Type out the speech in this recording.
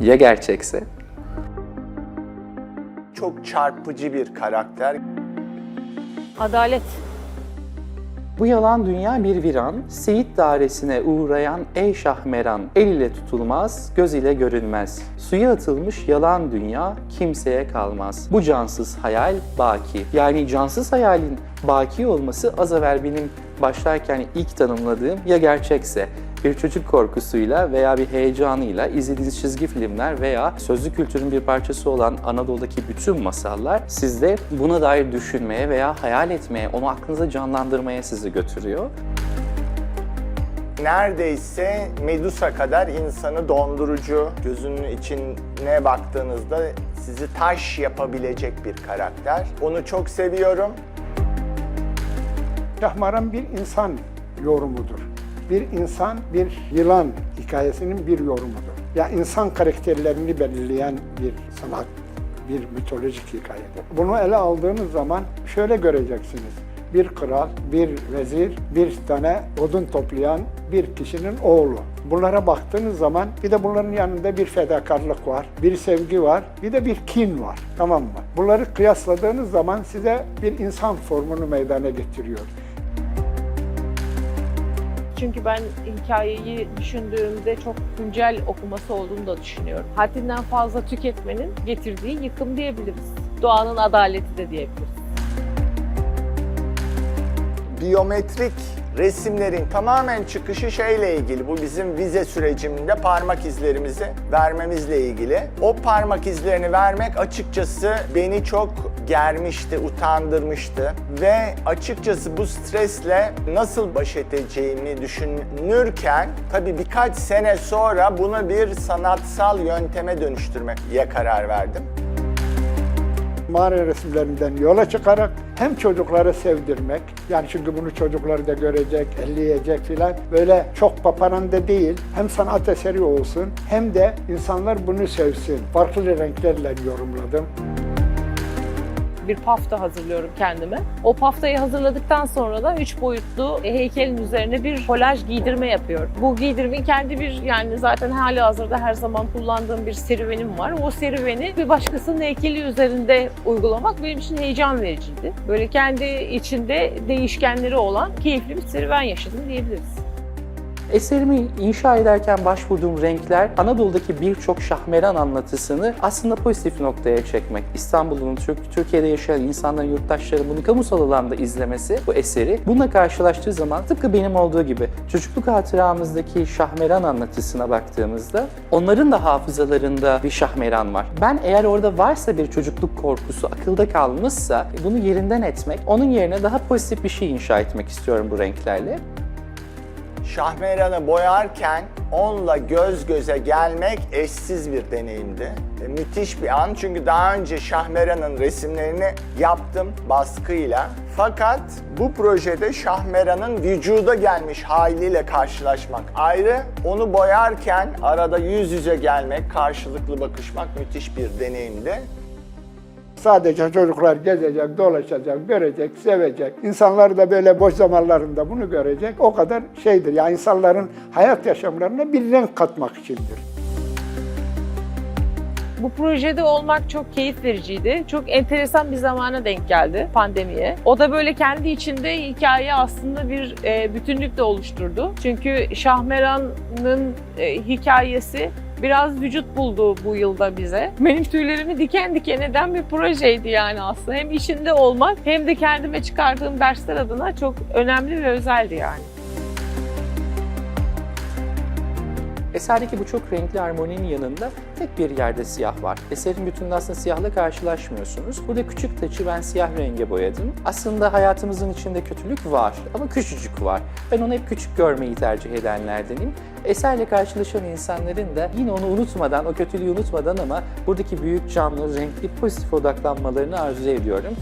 Ya gerçekse? Çok çarpıcı bir karakter. Adalet. Bu yalan dünya bir viran, Seyit dairesine uğrayan ey şahmeran, el ile tutulmaz, göz ile görünmez. Suya atılmış yalan dünya kimseye kalmaz. Bu cansız hayal baki. Yani cansız hayalin baki olması az evvel benim başlarken ilk tanımladığım ya gerçekse bir çocuk korkusuyla veya bir heyecanıyla izlediğiniz çizgi filmler veya sözlü kültürün bir parçası olan Anadolu'daki bütün masallar sizde buna dair düşünmeye veya hayal etmeye, onu aklınıza canlandırmaya sizi götürüyor. Neredeyse Medusa kadar insanı dondurucu, gözünün içine baktığınızda sizi taş yapabilecek bir karakter. Onu çok seviyorum. Şahmaran bir insan yorumudur. Bir insan, bir yılan hikayesinin bir yorumudur. Ya insan karakterlerini belirleyen bir sanat, bir mitolojik hikayedir. Bunu ele aldığınız zaman şöyle göreceksiniz. Bir kral, bir vezir, bir tane odun toplayan bir kişinin oğlu. Bunlara baktığınız zaman bir de bunların yanında bir fedakarlık var, bir sevgi var, bir de bir kin var. Tamam mı? Bunları kıyasladığınız zaman size bir insan formunu meydana getiriyor. Çünkü ben hikayeyi düşündüğümde çok güncel okuması olduğunu da düşünüyorum. Haddinden fazla tüketmenin getirdiği yıkım diyebiliriz. Doğanın adaleti de diyebiliriz. Biyometrik resimlerin tamamen çıkışı şeyle ilgili. Bu bizim vize sürecinde parmak izlerimizi vermemizle ilgili. O parmak izlerini vermek açıkçası beni çok germişti, utandırmıştı ve açıkçası bu stresle nasıl baş edeceğimi düşünürken tabii birkaç sene sonra bunu bir sanatsal yönteme dönüştürmeye karar verdim. mağara resimlerinden yola çıkarak hem çocuklara sevdirmek, yani çünkü bunu çocuklar da görecek, elleyecek filan, böyle çok paparanda değil, hem sanat eseri olsun hem de insanlar bunu sevsin. Farklı renklerle yorumladım. Bir pafta hazırlıyorum kendime. O paftayı hazırladıktan sonra da üç boyutlu heykelin üzerine bir kolaj giydirme yapıyorum. Bu giydirmeyi kendi bir yani zaten hali hazırda her zaman kullandığım bir serüvenim var. O serüveni bir başkasının heykeli üzerinde uygulamak benim için heyecan vericiydi. Böyle kendi içinde değişkenleri olan keyifli bir serüven yaşadım diyebiliriz. Eserimi inşa ederken başvurduğum renkler Anadolu'daki birçok şahmeran anlatısını aslında pozitif noktaya çekmek. İstanbul'un, Türk, Türkiye'de yaşayan insanların, yurttaşların bunu kamusal alanda izlemesi bu eseri. Bununla karşılaştığı zaman tıpkı benim olduğu gibi çocukluk hatıramızdaki şahmeran anlatısına baktığımızda onların da hafızalarında bir şahmeran var. Ben eğer orada varsa bir çocukluk korkusu akılda kalmışsa bunu yerinden etmek, onun yerine daha pozitif bir şey inşa etmek istiyorum bu renklerle. Şahmeran'ı boyarken onunla göz göze gelmek eşsiz bir deneyimdi. E, müthiş bir an çünkü daha önce Şahmeran'ın resimlerini yaptım baskıyla. Fakat bu projede Şahmeran'ın vücuda gelmiş haliyle karşılaşmak ayrı. Onu boyarken arada yüz yüze gelmek, karşılıklı bakışmak müthiş bir deneyimdi. Sadece çocuklar gezecek, dolaşacak, görecek, sevecek. İnsanlar da böyle boş zamanlarında bunu görecek. O kadar şeydir. Yani insanların hayat yaşamlarına bir renk katmak içindir. Bu projede olmak çok keyif vericiydi. Çok enteresan bir zamana denk geldi pandemiye. O da böyle kendi içinde hikaye aslında bir e, bütünlük de oluşturdu. Çünkü Şahmeran'ın e, hikayesi biraz vücut buldu bu yılda bize. Benim tüylerimi diken diken eden bir projeydi yani aslında. Hem içinde olmak hem de kendime çıkardığım dersler adına çok önemli ve özeldi yani. Eserdeki bu çok renkli harmoninin yanında tek bir yerde siyah var. Eserin bütününde aslında siyahla karşılaşmıyorsunuz. Burada küçük taçı ben siyah renge boyadım. Aslında hayatımızın içinde kötülük var ama küçücük var. Ben onu hep küçük görmeyi tercih edenlerdenim. Eserle karşılaşan insanların da yine onu unutmadan, o kötülüğü unutmadan ama buradaki büyük canlı, renkli, pozitif odaklanmalarını arzu ediyorum.